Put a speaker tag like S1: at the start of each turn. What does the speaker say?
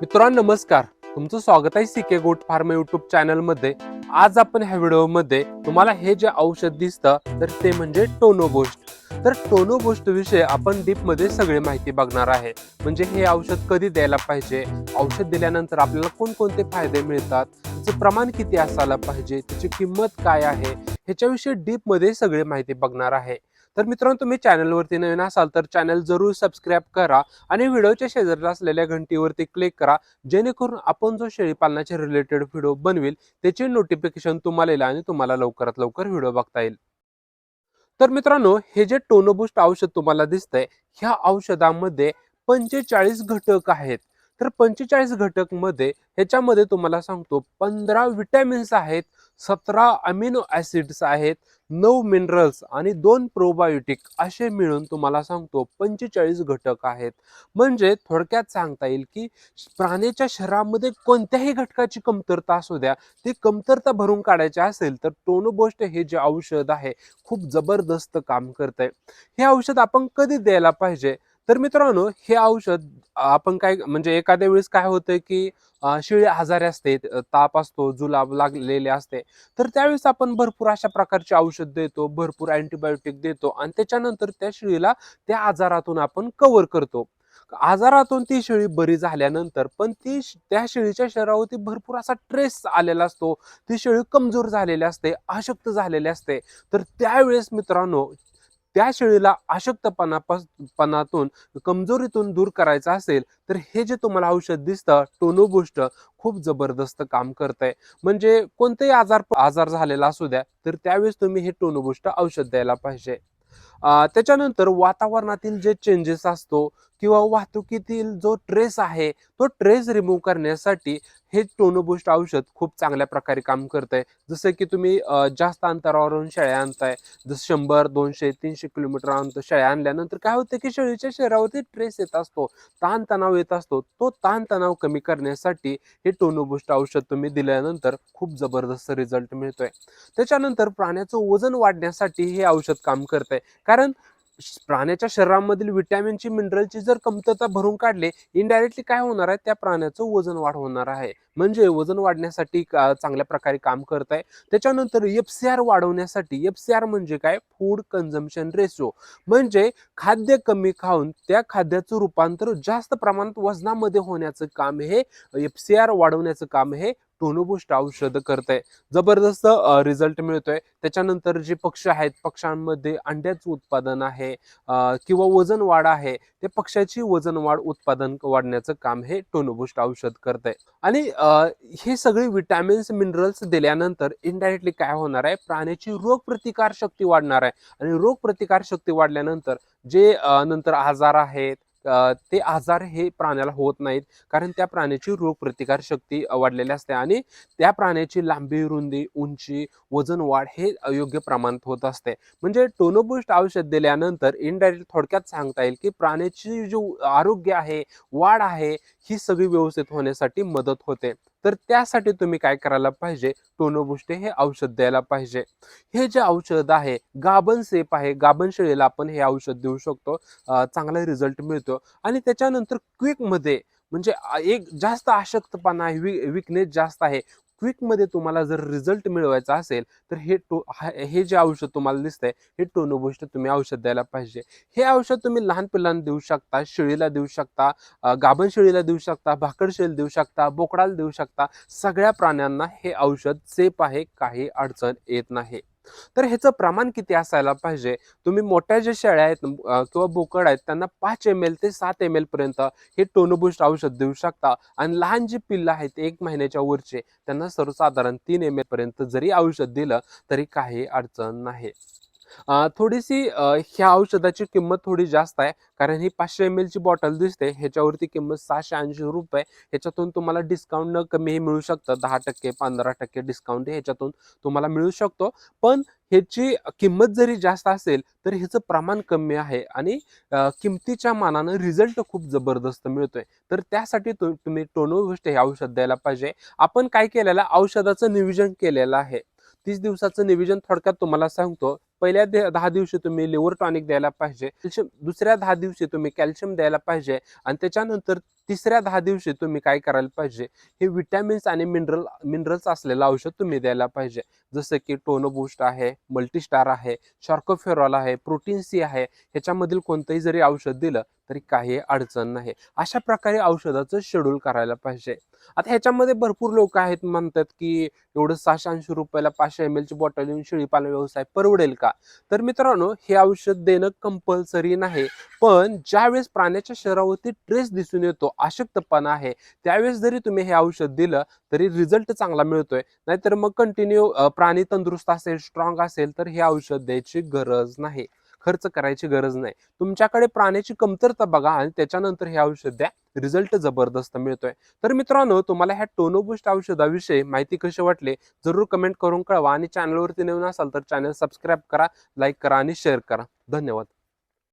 S1: मित्रांनो नमस्कार. तुमचं स्वागत आहे सीके गोट फार्म युट्यूब चॅनलमध्ये आज आपण ह्या व्हिडिओमध्ये तुम्हाला हे जे औषध दिसतं तर ते म्हणजे टोनो बोस्ट तर टोनो बोस्ट विषयी आपण डीपमध्ये सगळी माहिती बघणार आहे. म्हणजे हे औषध कधी द्यायला पाहिजे? औषध दिल्यानंतर आपल्याला कोणकोणते फायदे मिळतात? त्याचं प्रमाण किती असायला पाहिजे? त्याची किंमत काय आहे? ह्याच्याविषयी डीपमध्ये सगळी माहिती बघणार आहे. तर मित्रांनो तुम्ही चॅनलवरती नवीन असाल तर चॅनल जरूर सबस्क्राईब करा आणि व्हिडिओच्या शेजारी असलेल्या घंटीवरती क्लिक करा जेणेकरून आपण जो शेळीपालनाचे रिलेटेड व्हिडिओ बनवेल त्याचे नोटिफिकेशन तुम्हाला येईल आणि तुम्हाला लवकरात लवकर व्हिडिओ बघता येईल. तर मित्रांनो हे जे टोनोबुस्ट औषध तुम्हाला दिसतंय ह्या औषधामध्ये पंचेचाळीस घटक आहेत. तर पंचेचाळीस घटकमध्ये ह्याच्यामध्ये तुम्हाला सांगतो पंधरा विटॅमिन्स आहेत सतरा अमिनो ऍसिड्स आहेत नऊ मिनरल्स आणि दोन प्रोबायोटिक असे मिळून तुम्हाला सांगतो पंचेचाळीस घटक आहेत. म्हणजे थोडक्यात सांगता येईल की प्राण्याच्या शरीरामध्ये कोणत्याही घटकाची कमतरता असू द्या ती कमतरता भरून काढायची असेल तर टोनोबोस्ट हे जे औषध आहे खूप जबरदस्त काम करत आहे हे औषध आपण कधी द्यायला पाहिजे? तर मित्रांनो हे औषध आपण काय म्हणजे एखाद्या वेळेस काय होतं की शिळे आजारी असते ताप असतो जुलाब लागलेले असते तर त्यावेळेस आपण भरपूर अशा प्रकारचे औषध देतो भरपूर अँटीबायोटिक देतो आणि त्याच्यानंतर त्या शेळीला त्या आजारातून आपण कव्हर करतो. आजारातून ती शेळी बरी झाल्यानंतर पण ती त्या शेळीच्या शरीरावरती भरपूर असा ट्रेस आलेला असतो ती शेळी कमजोर झालेली असते अशक्त झालेली असते. तर त्यावेळेस मित्रांनो त्या शेळीला अशक्तपणापासून कमजोरीतून दूर करायचं असेल तर हे जे तुम्हाला औषध दिसतं टोनोबुस्ट खूप जबरदस्त काम करत आहे म्हणजे कोणतेही आजार आजार झालेला असू द्या तर त्यावेळेस तुम्ही हे टोनोबुस्ट औषध द्यायला पाहिजे. त्याच्यानंतर वातावरणातील जे चेंजेस असतो किंवा वाहतुकीतील जो ट्रेस आहे तो ट्रेस रिमूव्ह करण्यासाठी हे टोनोबुस्ट औषध खूप चांगल्या प्रकारे काम करत आहे जसं की तुम्ही जास्त अंतरावरून शेळ्या आणताय जसं शंभर दोनशे तीनशे किलोमीटर अंतर शेळ्या आणल्यानंतर काय होतं की शेळीच्या शरीरावरती ट्रेस येत असतो ताणतणाव येत असतो. तो ताणतणाव कमी करण्यासाठी हे टोनोबुस्ट औषध तुम्ही दिल्यानंतर खूप जबरदस्त रिझल्ट मिळतोय. त्याच्यानंतर प्राण्याचं वजन वाढण्यासाठी हे औषध काम करत आहे कारण प्राण्याच्या शरीरामधील विटॅमिनची मिनरलची जर कमतरता भरून काढले इनडायरेक्टली काय होणार आहे? त्या प्राण्याचं वजन वाढ होणार आहे. म्हणजे वजन वाढण्यासाठी का- चांगल्या प्रकारे काम करत आहे. त्याच्यानंतर एफसीआर आर वाढवण्यासाठी एफसीआर आर म्हणजे काय? फूड कन्झम्पशन रेशो म्हणजे खाद्य कमी खाऊन त्या खाद्याचं रूपांतर जास्त प्रमाणात वजनामध्ये होण्याचं काम हे एफ सी आर वाढवण्याचं काम हे टोनोबुस्ट औषध करत आहे जबरदस्त रिझल्ट मिळतोय. त्याच्यानंतर जे पक्ष आहेत पक्ष्यांमध्ये अंड्याचं उत्पादन आहे किंवा वजन वाढ आहे ते पक्षाची वजन वाढ उत्पादन वाढण्याचं काम हे टोनोबुस्ट औषध करत आहे आणि हे सगळे विटॅमिन्स मिनरल्स दिल्यानंतर इनडायरेक्टली काय होणार आहे? प्राण्याची रोगप्रतिकार शक्ती वाढणार आहे. आणि रोगप्रतिकार शक्ती वाढल्यानंतर जे नंतर आजार आहेत ते आजार हे प्राण्याला होत नाहीत. कारण त्या प्राण्याची रोगप्रतिकार शक्ती वाढलेली असते आणि त्या प्राण्याची लांबी रुंदी उंची वजन वाढ हे योग्य प्रमाणात होत असते. म्हणजे टोनोबुस्ट औषध दिल्यानंतर इनडायरेक्ट थोडक्यात सांगता येईल की प्राण्याची जो आरोग्य आहे वाढ आहे ही सगळी व्यवस्थित होण्यासाठी मदत होते. तर त्यासाठी तुम्ही काय करायला पाहिजे? टोनोबुष्टे हे औषध द्यायला पाहिजे. हे जे औषध आहे गाबन सेप आहे गाबन शेळीला आपण हे औषध देऊ शकतो. चांगला रिझल्ट मिळतो. आणि त्याच्यानंतर क्विकमध्ये म्हणजे एक जास्त अशक्तपणा आहे विकनेस जास्त आहे. क्विकमध्ये तुम्हाला जर रिझल्ट मिळवायचा असेल तर हे टो हे जे औषध तुम्हाला दिसतंय हे टोनोबुस्ट तुम्ही औषध द्यायला पाहिजे. हे औषध तुम्ही लहान पिल्लांना देऊ शकता शेळीला देऊ शकता गाभण शेळीला देऊ शकता भाकड शेळी देऊ शकता बोकडाला देऊ शकता सगळ्या प्राण्यांना हे औषध सेफ आहे काही अडचण येत नाही. तर ह्याचं प्रमाण किती असायला पाहिजे? तुम्ही मोठ्या ज्या शेळ्या आहेत किंवा बोकड आहेत त्यांना पाच एम एल ते सात एम एल पर्यंत हे टोनोबुस्ट औषध देऊ शकता. आणि लहान जी पिल्लं आहेत एक महिन्याच्या वरचे त्यांना सर्वसाधारण तीन एम एल पर्यंत जरी औषध दिलं तरी काही अडचण नाही. थोडीशी ह्या औषधाची किंमत थोडी जास्त आहे. कारण ही पाचशे एम एलची बॉटल दिसते. ह्याच्यावरती किंमत सहाशे ऐंशी रुपये. ह्याच्यातून तुम्हाला डिस्काउंट न कमीही मिळू शकतं. दहा टक्के पंधरा टक्के डिस्काउंट ह्याच्यातून तुम्हाला मिळू शकतो. पण ह्याची किंमत जरी जास्त असेल तर ह्याचं प्रमाण कमी आहे. आणि किमतीच्या मानानं रिझल्ट खूप जबरदस्त मिळतोय. तर त्यासाठी तु- तुम्ही टोनोविस्ट हे औषध द्यायला पाहिजे. आपण काय केलेलं औषधाचं नियोजन केलेलं आहे. तीस दिवसाचं नियोजन थोडक्यात तुम्हाला सांगतो. पहिल्या दहा दिवशी तुम्ही लिव्हर टॉनिक द्यायला पाहिजे कॅल्शियम दुसऱ्या दहा दिवशी तुम्ही कॅल्शियम द्यायला पाहिजे आणि त्याच्यानंतर तिसऱ्या दहा दिवशी तुम्ही काय करायला पाहिजे हे विटॅमिन्स आणि मिनरल मिनरल्स असलेलं औषध तुम्ही द्यायला पाहिजे. जसं की टोनो बूस्ट आहे मल्टीस्टार आहे शार्कोफेरॉल आहे प्रोटीन सी आहे ह्याच्यामधील कोणतंही जरी औषध दिलं तरी काही अडचण नाही. अशा प्रकारे औषधाचं शेड्यूल करायला पाहिजे. आता ह्याच्यामध्ये भरपूर लोक आहेत म्हणतात की एवढं सहाशे ऐंशी रुपयाला पाचशे एम ची बॉटल येऊन शेळीपालन व्यवसाय परवडेल का? तर मित्रांनो हे औषध देणं कंपल्सरी नाही पण ज्यावेळेस प्राण्याच्या शरीरावरती ट्रेस दिसून येतो अशक्तपणा आहे त्यावेळेस जरी तुम्ही हे औषध दिलं तरी रिझल्ट चांगला मिळतोय. नाहीतर मग कंटिन्यू प्राणी तंदुरुस्त असेल स्ट्रॉंग असेल तर हे औषध द्यायची गरज नाही. खर्च करायची गरज नाही. तुमच्याकडे प्राण्याची कमतरता बघा आणि त्याच्यानंतर हे औषध द्या. रिझल्ट जबरदस्त मिळतोय. तर मित्रांनो तुम्हाला ह्या टोनोबुस्ट औषधाविषयी माहिती कशी वाटली जरूर कमेंट करून कळवा आणि चॅनलवरती नवीन असाल तर चॅनल सबस्क्राईब करा लाईक करा आणि शेअर करा. धन्यवाद.